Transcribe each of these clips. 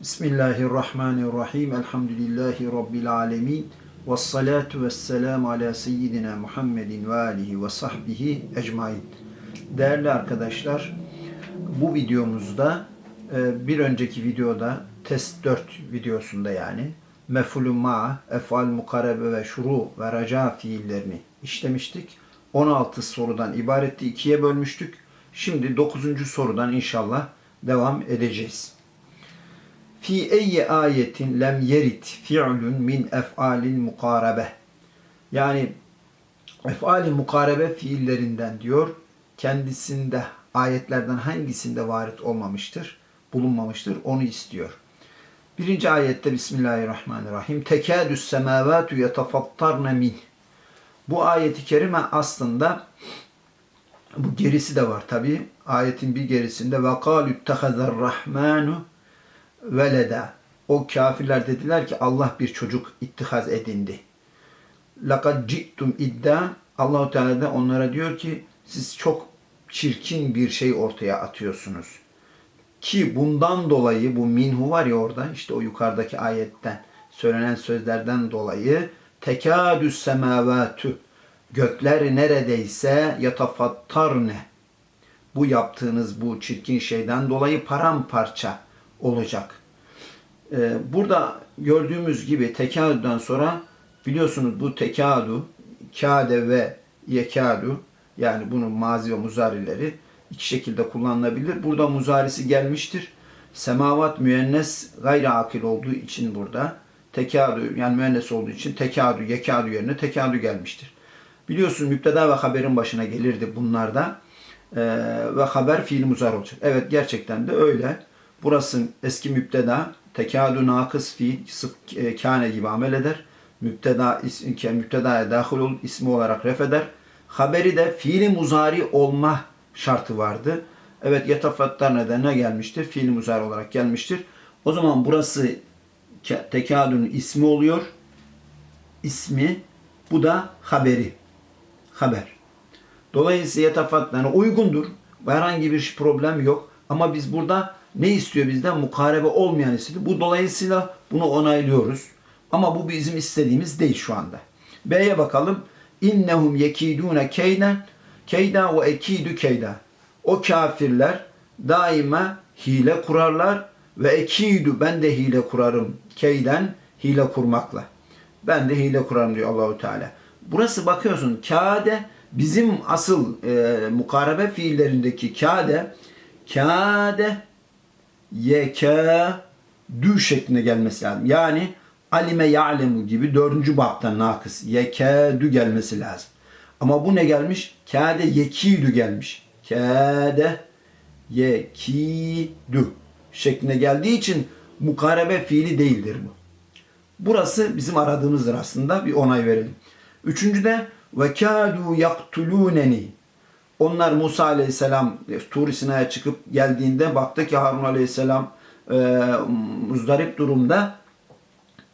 Bismillahirrahmanirrahim. Elhamdülillahi Rabbil alemin. Ve salatu ve selamu ala seyyidina Muhammedin ve alihi ve sahbihi ecmain. Değerli arkadaşlar, bu videomuzda e, bir önceki videoda test 4 videosunda yani mefulü ma, efal mukarebe ve şuru ve raca fiillerini işlemiştik. 16 sorudan ibaretti. ikiye bölmüştük. Şimdi 9. sorudan inşallah devam edeceğiz. Fi eyyi ayetin lem yerit fi'lun min ef'alil mukarabe. Yani ef'ali mukarebe fiillerinden diyor kendisinde ayetlerden hangisinde varit olmamıştır, bulunmamıştır onu istiyor. Birinci ayette Bismillahirrahmanirrahim. Tekadüs semavatu yetefattarne min. Bu ayeti kerime aslında bu gerisi de var tabi. Ayetin bir gerisinde ve kalu rahmanu veleda. O kafirler dediler ki Allah bir çocuk ittihaz edindi. Lakad cittum iddia. Allahu Teala da onlara diyor ki siz çok çirkin bir şey ortaya atıyorsunuz. Ki bundan dolayı bu minhu var ya orada işte o yukarıdaki ayetten söylenen sözlerden dolayı tekadüs semavatü gökler neredeyse yatafattarne bu yaptığınız bu çirkin şeyden dolayı paramparça olacak. Ee, burada gördüğümüz gibi tekadüden sonra biliyorsunuz bu tekadu, kade ve yekadu yani bunun mazi ve muzarileri iki şekilde kullanılabilir. Burada muzarisi gelmiştir. Semavat müennes gayri akil olduğu için burada tekadu yani müennes olduğu için tekadu, yekadu yerine tekadu gelmiştir. Biliyorsun müpteda ve haberin başına gelirdi bunlarda. Ee, ve haber fiil muzar olacak. Evet gerçekten de öyle. Burası eski müpteda. Tekadu nakıs sık e, kâne gibi amel eder. Müpteda, müptedaya dahil olup ismi olarak ref eder. Haberi de fiili muzari olma şartı vardı. Evet yetafattar nedenine gelmiştir. Fiili muzari olarak gelmiştir. O zaman burası tekadünün ismi oluyor. İsmi bu da haberi. Haber. Dolayısıyla yetafattar yani uygundur. Herhangi bir problem yok. Ama biz burada ne istiyor bizden? Mukarebe olmayan istiyor. Bu dolayısıyla bunu onaylıyoruz. Ama bu bizim istediğimiz değil şu anda. B'ye bakalım. İnnehum yekidune keyden keyda ve ekidu keyda. O kafirler daima hile kurarlar ve ekidu ben de hile kurarım keyden hile kurmakla. Ben de hile kurarım diyor Allahu Teala. Burası bakıyorsun kade bizim asıl e, mukarebe fiillerindeki kade kade yekâdü şeklinde gelmesi lazım. Yani alime ya'lemu gibi dördüncü baptan nakıs yekâdü gelmesi lazım. Ama bu ne gelmiş? Kâde yekîdü gelmiş. Kâde yekîdü şeklinde geldiği için mukarebe fiili değildir bu. Burası bizim aradığımızdır aslında. Bir onay verelim. Üçüncüde ve kâdû yaktulûneni onlar Musa Aleyhisselam Tur Sina'ya çıkıp geldiğinde baktı ki Harun Aleyhisselam e, muzdarip durumda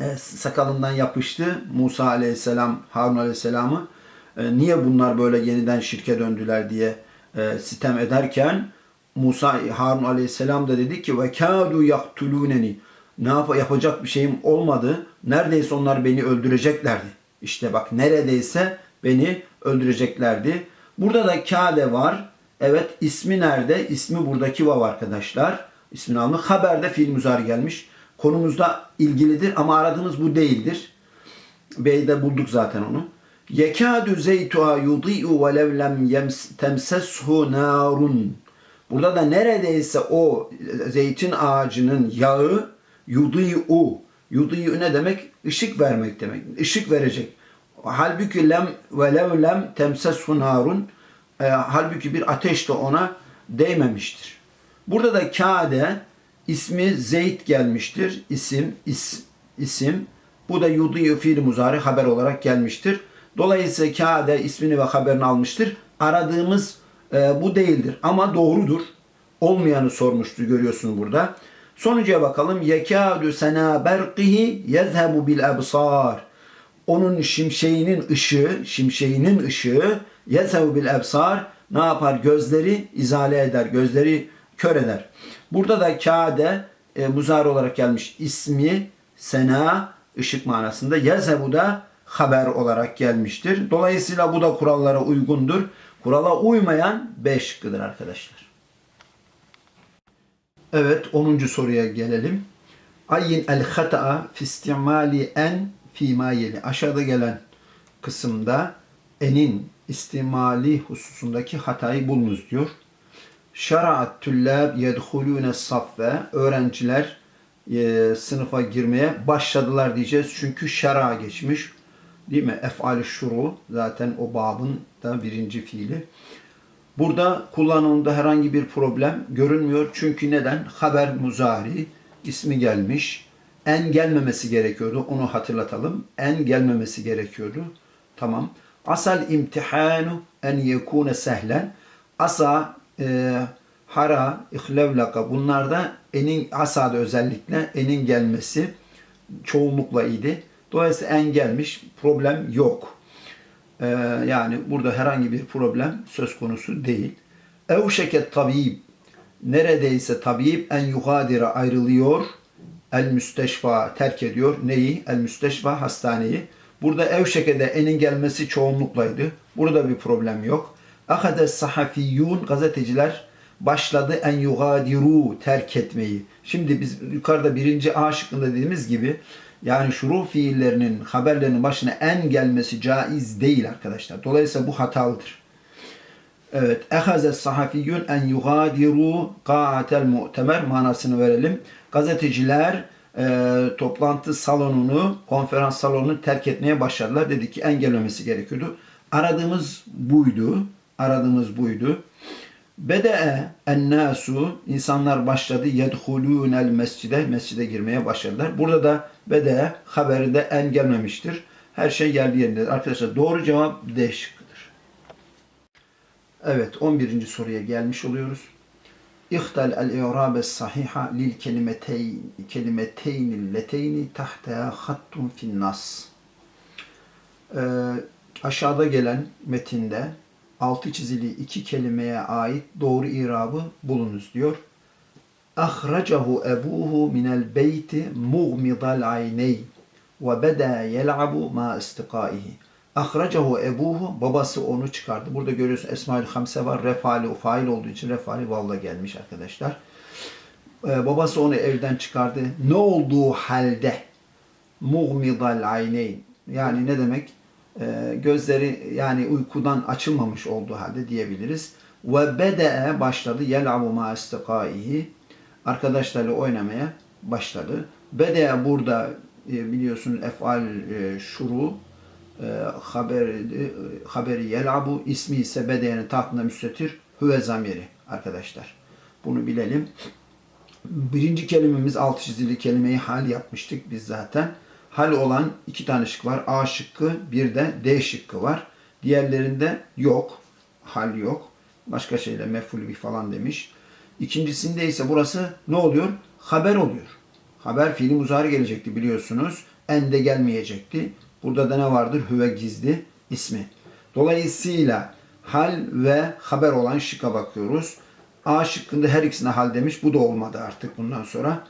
e, sakalından yapıştı. Musa Aleyhisselam Harun Aleyhisselam'ı e, niye bunlar böyle yeniden şirke döndüler diye e, sitem ederken Musa Harun Aleyhisselam da dedi ki ve kâdû yaktulûneni ne yap yapacak bir şeyim olmadı. Neredeyse onlar beni öldüreceklerdi. İşte bak neredeyse beni öldüreceklerdi. Burada da kade var. Evet ismi nerede? İsmi buradaki vav arkadaşlar. İsmini almış. Haberde fiil müzar gelmiş. Konumuzda ilgilidir ama aradığımız bu değildir. B'de bulduk zaten onu. Yekâdü zeytuha yudî'u ve lev lem temseshu narun. Burada da neredeyse o zeytin ağacının yağı yudî'u. Yudî'u ne demek? Işık vermek demek. Işık verecek. Halbuki lem ve lev lem temseshu narun. E, halbuki bir ateş de ona değmemiştir. Burada da kade ismi Zeyd gelmiştir. İsim, is, isim. Bu da yudiyu fiil muzari haber olarak gelmiştir. Dolayısıyla kade ismini ve haberini almıştır. Aradığımız e, bu değildir ama doğrudur. Olmayanı sormuştu görüyorsun burada. Sonuca bakalım. Yekâdü sena berqihi yezhebu bil ebsar onun şimşeğinin ışığı, şimşeğinin ışığı yesev bil ebsar ne yapar? Gözleri izale eder, gözleri kör eder. Burada da kade e, muzari olarak gelmiş. İsmi sena ışık manasında. Yezhebu da haber olarak gelmiştir. Dolayısıyla bu da kurallara uygundur. Kurala uymayan B şıkkıdır arkadaşlar. Evet 10. soruya gelelim. Ayyin el hata'a fi istimali en fi ma yeli. Aşağıda gelen kısımda enin istimali hususundaki hatayı bulunuz diyor. Şara'at tüllab yedhulûne saffe. Öğrenciler e, sınıfa girmeye başladılar diyeceğiz. Çünkü şara geçmiş. Değil mi? Ef'al şuru zaten o babın da birinci fiili. Burada kullanımda herhangi bir problem görünmüyor. Çünkü neden? Haber muzari ismi gelmiş. En gelmemesi gerekiyordu. Onu hatırlatalım. En gelmemesi gerekiyordu. Tamam. Asal imtihanu en yekune sehlen. Asa, e, hara, ihlevlaka bunlarda enin asada özellikle enin gelmesi çoğunlukla idi. Dolayısıyla en gelmiş problem yok. Ee, yani burada herhangi bir problem söz konusu değil. Evşeket tabib neredeyse tabip en yuhadire ayrılıyor. El müsteşfa terk ediyor. Neyi? El müsteşfa hastaneyi. Burada evşekede enin gelmesi çoğunluklaydı. Burada bir problem yok. Ahade sahafiyyun gazeteciler başladı en yugadiru terk etmeyi. Şimdi biz yukarıda birinci A şıkkında dediğimiz gibi yani şuru fiillerinin haberlerinin başına en gelmesi caiz değil arkadaşlar. Dolayısıyla bu hatalıdır. Evet. Ehaze sahafiyyun en yugadiru qa'atel mu'temer manasını verelim. Gazeteciler e, toplantı salonunu, konferans salonunu terk etmeye başladılar. Dedi ki engellemesi gerekiyordu. Aradığımız buydu. Aradığımız buydu. Bede'e ennasu insanlar başladı yedhulûnel mescide mescide girmeye başladılar. Burada da bede'e haberi de en. Her şey yerli yerindedir. Arkadaşlar doğru cevap D şıkkıdır. Evet 11. soruya gelmiş oluyoruz. İhtal el-i'rabe sahiha lil kelimeteyn kelimeteyn leteyni tahta hattun fin nas. Aşağıda gelen metinde altı çizili iki kelimeye ait doğru irabı bulunuz diyor. Ahracahu ebuhu minel beyti muğmidal ayneyn ve beda yel'abu ma istiqaihi. Ahracahu ebuhu babası onu çıkardı. Burada görüyorsun Esmaül Hamse var. Refali fail olduğu için refali valla gelmiş arkadaşlar. Ee, babası onu evden çıkardı. Ne olduğu halde muğmidal ayneyn yani ne demek? Ee, gözleri yani uykudan açılmamış olduğu halde diyebiliriz. Ve bede'e başladı yel'abu ma arkadaşlarla oynamaya başladı. Bede'e burada e, biliyorsun efal e, şuru e, haberi, haberi yel'abu ismi ise bede'nin tahtında müstetir hüve zamiri arkadaşlar. Bunu bilelim. Birinci kelimemiz alt çizili kelimeyi hal yapmıştık biz zaten. Hal olan iki tane şık var. A şıkkı bir de D şıkkı var. Diğerlerinde yok. Hal yok. Başka şeyle mef'ul bir falan demiş. İkincisinde ise burası ne oluyor? Haber oluyor. Haber fiili muzari gelecekti biliyorsunuz. En de gelmeyecekti. Burada da ne vardır? Hüve gizli ismi. Dolayısıyla hal ve haber olan şıkka bakıyoruz. A şıkkında her ikisine hal demiş. Bu da olmadı artık bundan sonra.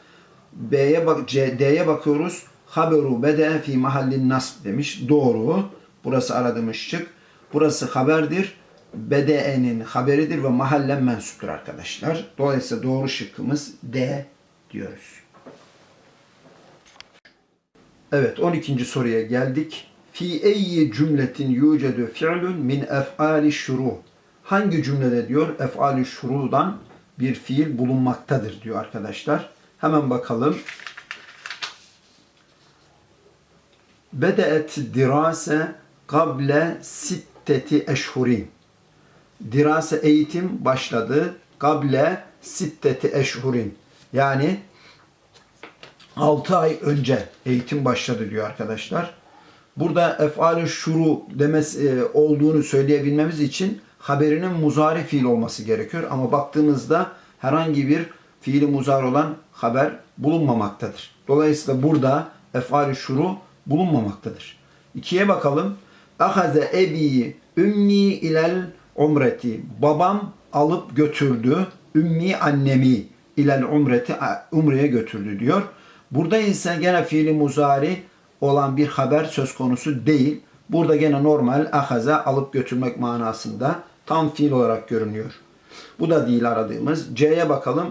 B'ye bak C, D'ye bakıyoruz. Haberu bede fi mahallin nasb demiş. Doğru. Burası aradığımız şık. Burası haberdir. Bede'nin haberidir ve mahallen mensuptur arkadaşlar. Dolayısıyla doğru şıkkımız D diyoruz. Evet 12. soruya geldik. Fi eyyi cümletin yucedu fi'lun min ef'ali şuru. Hangi cümlede diyor ef'ali şurudan bir fiil bulunmaktadır diyor arkadaşlar. Hemen bakalım. Bedeet dirase kable sitteti eşhurin. Dirase eğitim başladı. Kable sitteti eşhurin. Yani 6 ay önce eğitim başladı diyor arkadaşlar. Burada efal şuru demesi e, olduğunu söyleyebilmemiz için haberinin muzari fiil olması gerekiyor. Ama baktığımızda herhangi bir fiili muzari olan haber bulunmamaktadır. Dolayısıyla burada efal şuru bulunmamaktadır. İkiye bakalım. Ahaze ebi ümmi ilel umreti. Babam alıp götürdü ümmi annemi ilel umreti umreye götürdü diyor. Burada ise gene fiili muzari olan bir haber söz konusu değil. Burada gene normal ahaza alıp götürmek manasında tam fiil olarak görünüyor. Bu da değil aradığımız. C'ye bakalım.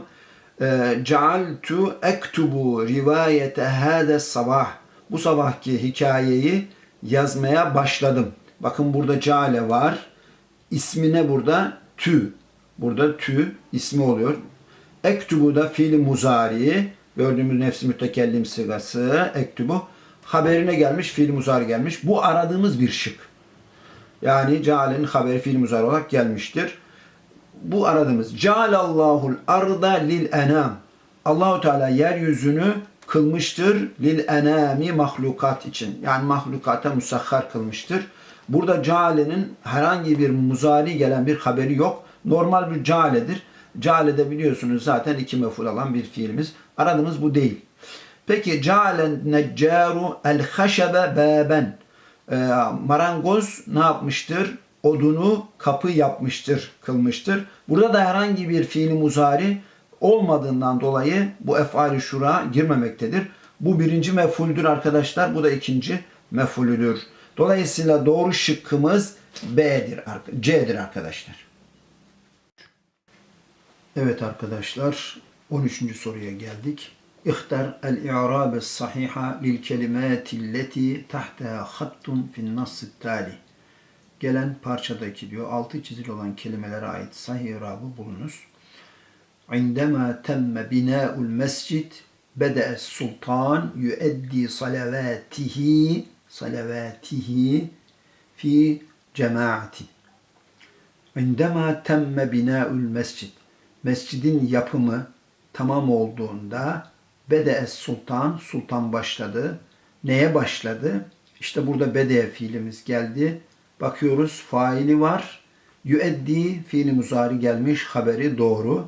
Ee, Cealtu ektubu rivayete hâde sabah. Bu sabahki hikayeyi yazmaya başladım. Bakın burada ceale var. İsmine burada tü. Burada tü ismi oluyor. Ektubu da fiil muzari. Gördüğümüz nefsi mütekellim sigası. Ektubu. Haberine gelmiş, fiil muzari gelmiş. Bu aradığımız bir şık. Yani cealenin haberi fiil muzari olarak gelmiştir. Bu aradığımız Cealallahul arda lil enam. Allahu Teala yeryüzünü kılmıştır lil enami mahlukat için. Yani mahlukata musahhar kılmıştır. Burada cealenin herhangi bir muzari gelen bir haberi yok. Normal bir cealedir. Cealede biliyorsunuz zaten iki meful alan bir fiilimiz. Aradığımız bu değil. Peki cealen neccaru el haşebe baben. Ee, marangoz ne yapmıştır? Odunu kapı yapmıştır, kılmıştır. Burada da herhangi bir fiili muzari olmadığından dolayı bu efali şura girmemektedir. Bu birinci mefuldür arkadaşlar. Bu da ikinci mefulüdür. Dolayısıyla doğru şıkkımız B'dir, C'dir arkadaşlar. Evet arkadaşlar 13. soruya geldik. İhtar el-i'rabe sahiha lil kelimati tahta hattun fin nass tali. Gelen parçadaki diyor altı çizili olan kelimelere ait sahih i'rabı bulunuz. عندما تم بناء المسجد بدأ السلطان يؤدي صلواته صلواته في جماعة عندما تم بناء المسجد Mescidin yapımı tamam olduğunda Bede Sultan, Sultan başladı. Neye başladı? İşte burada Bede fiilimiz geldi. Bakıyoruz faili var. Yüeddi fiili muzari gelmiş. Haberi doğru.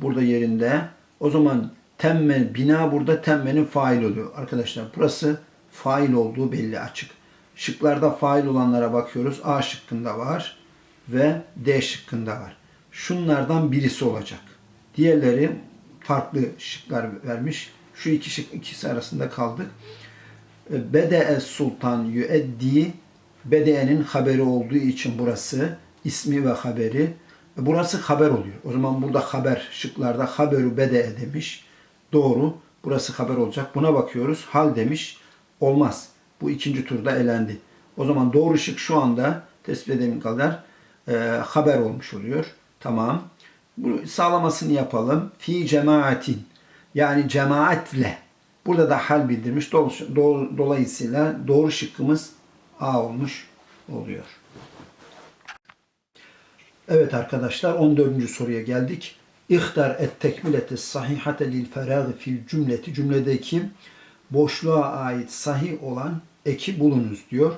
Burada yerinde. O zaman temme, bina burada temmenin fail oluyor. Arkadaşlar burası fail olduğu belli açık. Şıklarda fail olanlara bakıyoruz. A şıkkında var ve D şıkkında var. Şunlardan birisi olacak. Diğerleri farklı şıklar vermiş. Şu iki şık ikisi arasında kaldık. Bede sultan yüeddi Bede'nin haberi olduğu için burası ismi ve haberi. Burası haber oluyor. O zaman burada haber şıklarda haberu bede demiş. Doğru. Burası haber olacak. Buna bakıyoruz. Hal demiş. Olmaz. Bu ikinci turda elendi. O zaman doğru şık şu anda tespit edelim kadar e, haber olmuş oluyor. Tamam. Sağlamasını yapalım. Fi cemaatin. Yani cemaatle. Burada da hal bildirmiş. Dolayısıyla doğru şıkkımız A olmuş oluyor. Evet arkadaşlar 14. soruya geldik. İhtar et tekmilete sahihate lil ferâgı fil cümleti. Cümledeki boşluğa ait sahih olan eki bulunuz diyor.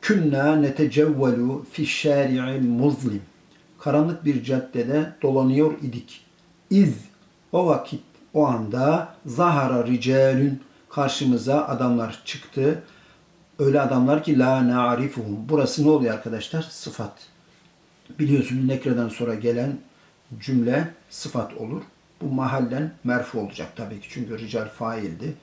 Künna netecevvelu fi şari'il muzlim. Karanlık bir caddede dolanıyor idik. İz o vakit o anda zahara ricalün karşımıza adamlar çıktı. Öyle adamlar ki la na'rifuhum. Burası ne oluyor arkadaşlar? Sıfat. Biliyorsunuz nekreden sonra gelen cümle sıfat olur. Bu mahallen merfu olacak tabii ki. Çünkü rical faildi.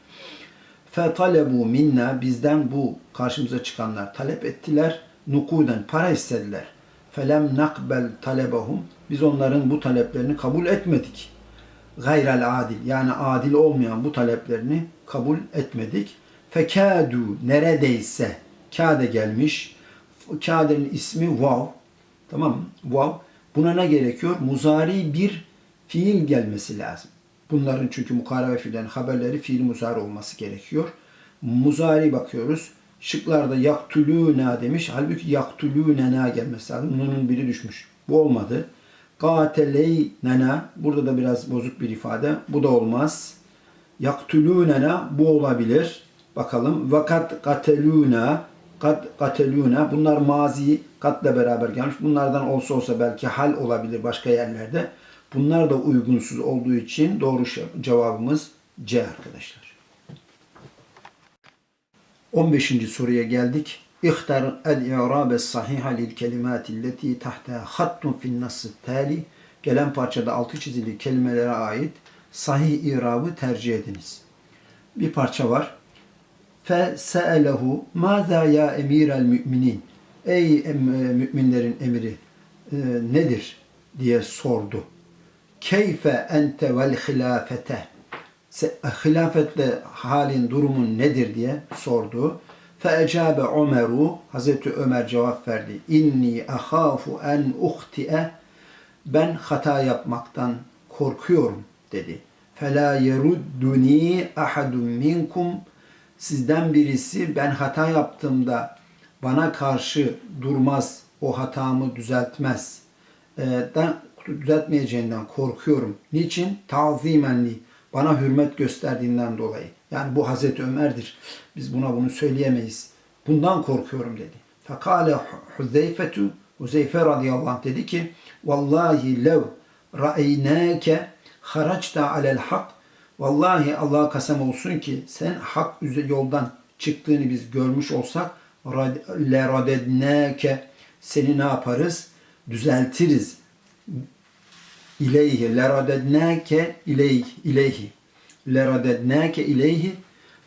Fetalebu minna bizden bu karşımıza çıkanlar talep ettiler. Nukuden para istediler. Felem nakbel talebahum biz onların bu taleplerini kabul etmedik. Gayrel adil yani adil olmayan bu taleplerini kabul etmedik. Fekadu neredeyse kade gelmiş. Kade'nin ismi vav. Tamam mı? Vav. Buna ne gerekiyor? Muzari bir fiil gelmesi lazım. Bunların çünkü mukarebe fiillerin haberleri fiil muzari olması gerekiyor. Muzari bakıyoruz. Şıklarda yaktulûna demiş. Halbuki yaktulûnena gelmesi lazım. Bunun biri düşmüş. Bu olmadı. Gâteleynena. Burada da biraz bozuk bir ifade. Bu da olmaz. Yaktulûnena. Bu olabilir. Bakalım. Vakat gatelûna. Kat gatelûna. Bunlar mazi katla beraber gelmiş. Bunlardan olsa olsa belki hal olabilir başka yerlerde. Bunlar da uygunsuz olduğu için doğru cevabımız C arkadaşlar. 15. soruya geldik. İhtar el-i'rabe sahiha lil kelimati leti tahta hattun fin nasıl tali. Gelen parçada altı çizili kelimelere ait sahih irabı tercih ediniz. Bir parça var. Fe se'elehu maza ya emirel müminin. Ey em, e, müminlerin emiri e, nedir diye sordu. Keyfe ente vel hilafete hilafetle halin durumun nedir diye sordu. Feecabe Ömeru Hazreti Ömer cevap verdi. İnni ahafu en uhti'e ben hata yapmaktan korkuyorum dedi. Fela yerudduni ahadun minkum sizden birisi ben hata yaptığımda bana karşı durmaz, o hatamı düzeltmez. Ben düzeltmeyeceğinden korkuyorum. Niçin? Tazimenli. Bana hürmet gösterdiğinden dolayı. Yani bu Hazreti Ömer'dir. Biz buna bunu söyleyemeyiz. Bundan korkuyorum dedi. Fekale Huzeyfetu Huzeyfe radıyallahu anh dedi ki Vallahi lev ra'eynâke haraçta alel hak Vallahi Allah'a kasem olsun ki sen hak yoldan çıktığını biz görmüş olsak le radednâke seni ne yaparız? Düzeltiriz. İleyhi le radednâke ileyhi ileyhi le radednâke ileyhi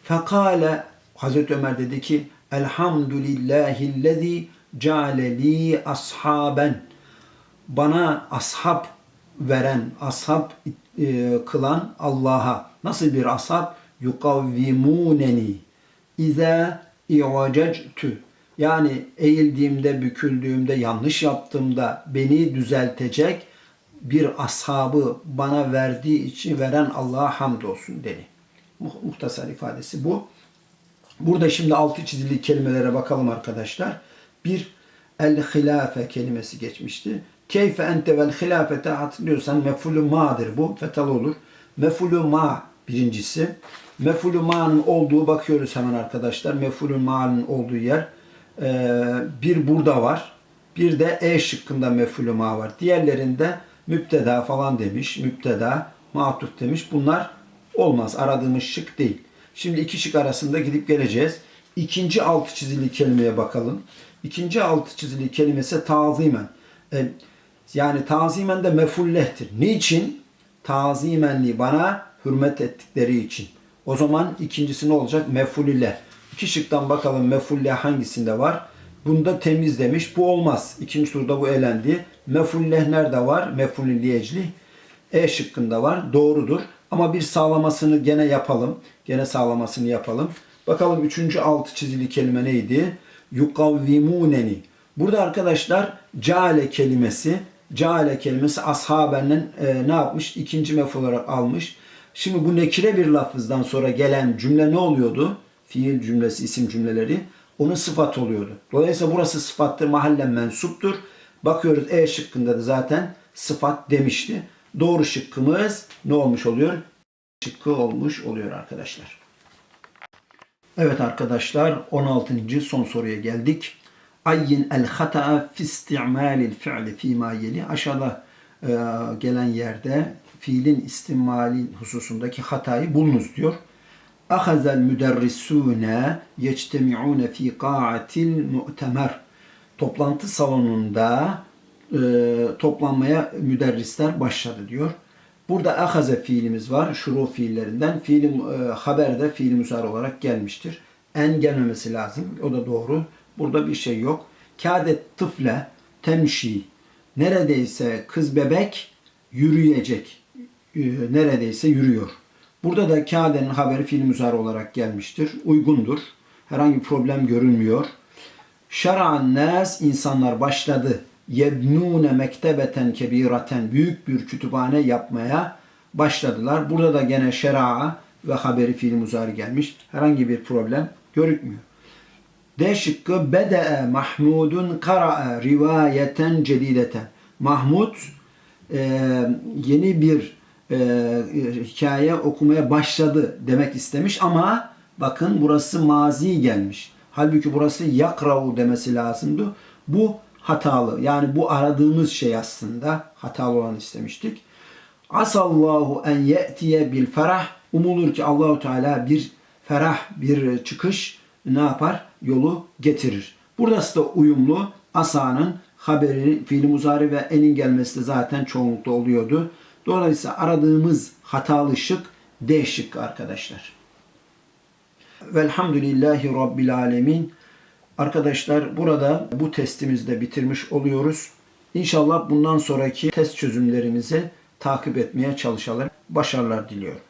fekale Hazreti Ömer dedi ki Elhamdülillahillezî ceale li ashaben bana ashab veren, ashab e, kılan Allah'a. Nasıl bir ashab? Yukavvimuneni İza i'vacectü yani eğildiğimde, büküldüğümde, yanlış yaptığımda beni düzeltecek bir ashabı bana verdiği için veren Allah'a hamdolsun dedi. Mu- Muhtasar ifadesi bu. Burada şimdi altı çizili kelimelere bakalım arkadaşlar. Bir, el hilafe kelimesi geçmişti. Keyfe ente vel hilafete hatırlıyorsan mefulü ma'dır bu. Fetal olur. Mefulü ma birincisi. Mefulü ma'nın olduğu bakıyoruz hemen arkadaşlar. Mefulü ma'nın olduğu yer. Bir burada var. Bir de E şıkkında mefulü ma var. Diğerlerinde müpteda falan demiş. Müpteda, matuf demiş. Bunlar olmaz. Aradığımız şık değil. Şimdi iki şık arasında gidip geleceğiz. İkinci altı çizili kelimeye bakalım. İkinci altı çizili kelimesi tazimen. E, yani tazimen de mefullehtir. Niçin? Tazimenli bana hürmet ettikleri için. O zaman ikincisi ne olacak? Mefulile. İki şıktan bakalım mefulle hangisinde var? Bunda temiz demiş. Bu olmaz. İkinci turda bu elendi. Mefulleh nerede var? Mefulilliyecli. E şıkkında var. Doğrudur. Ama bir sağlamasını gene yapalım. Gene sağlamasını yapalım. Bakalım üçüncü altı çizili kelime neydi? Yukavvimuneni. Burada arkadaşlar ceale kelimesi, ceale kelimesi ashabenin e, ne yapmış? İkinci mef olarak almış. Şimdi bu nekire bir lafızdan sonra gelen cümle ne oluyordu? Fiil cümlesi, isim cümleleri. Onun sıfat oluyordu. Dolayısıyla burası sıfattır, mahallen mensuptur. Bakıyoruz E şıkkında da zaten sıfat demişti. Doğru şıkkımız ne olmuş oluyor? Şıkkı olmuş oluyor arkadaşlar. Evet arkadaşlar 16. son soruya geldik. Ayyin el hata'a fi isti'malil fi'li fîmâ yeli. Aşağıda e, gelen yerde fiilin istimali hususundaki hatayı bulunuz diyor. Ahazel müderrisûne yectemi'ûne fî qâ'atil mu'temer. Toplantı salonunda e, toplanmaya müderrisler başladı diyor. Burada ahaze fiilimiz var. Şuru fiillerinden. Fiili e, haberde fiili müsar olarak gelmiştir. En gelmemesi lazım. O da doğru. Burada bir şey yok. Kâdet tıfle temşi. Neredeyse kız bebek yürüyecek. E, neredeyse yürüyor. Burada da kâdenin haberi fiil müsar olarak gelmiştir. Uygundur. Herhangi bir problem görünmüyor. Şer'an nas insanlar başladı. Yebnune mektebeten kebiraten büyük bir kütüphane yapmaya başladılar. Burada da gene şera'a ve haberi fiil muzari gelmiş. Herhangi bir problem görükmüyor. D şıkkı bede'e Mahmudun kara'a rivayeten cedideten. Mahmud e, yeni bir e, hikaye okumaya başladı demek istemiş ama bakın burası mazi gelmiş. Halbuki burası yakravu demesi lazımdı. Bu hatalı. Yani bu aradığımız şey aslında hatalı olan istemiştik. Asallahu en ye'tiye bil ferah. Umulur ki Allahu Teala bir ferah, bir çıkış ne yapar? Yolu getirir. Burası da uyumlu. Asanın haberi, fiili muzari ve enin gelmesi de zaten çoğunlukla oluyordu. Dolayısıyla aradığımız hatalı şık D şıkkı arkadaşlar. Velhamdülillahi Rabbil Alemin. Arkadaşlar burada bu testimizi de bitirmiş oluyoruz. İnşallah bundan sonraki test çözümlerimizi takip etmeye çalışalım. Başarılar diliyorum.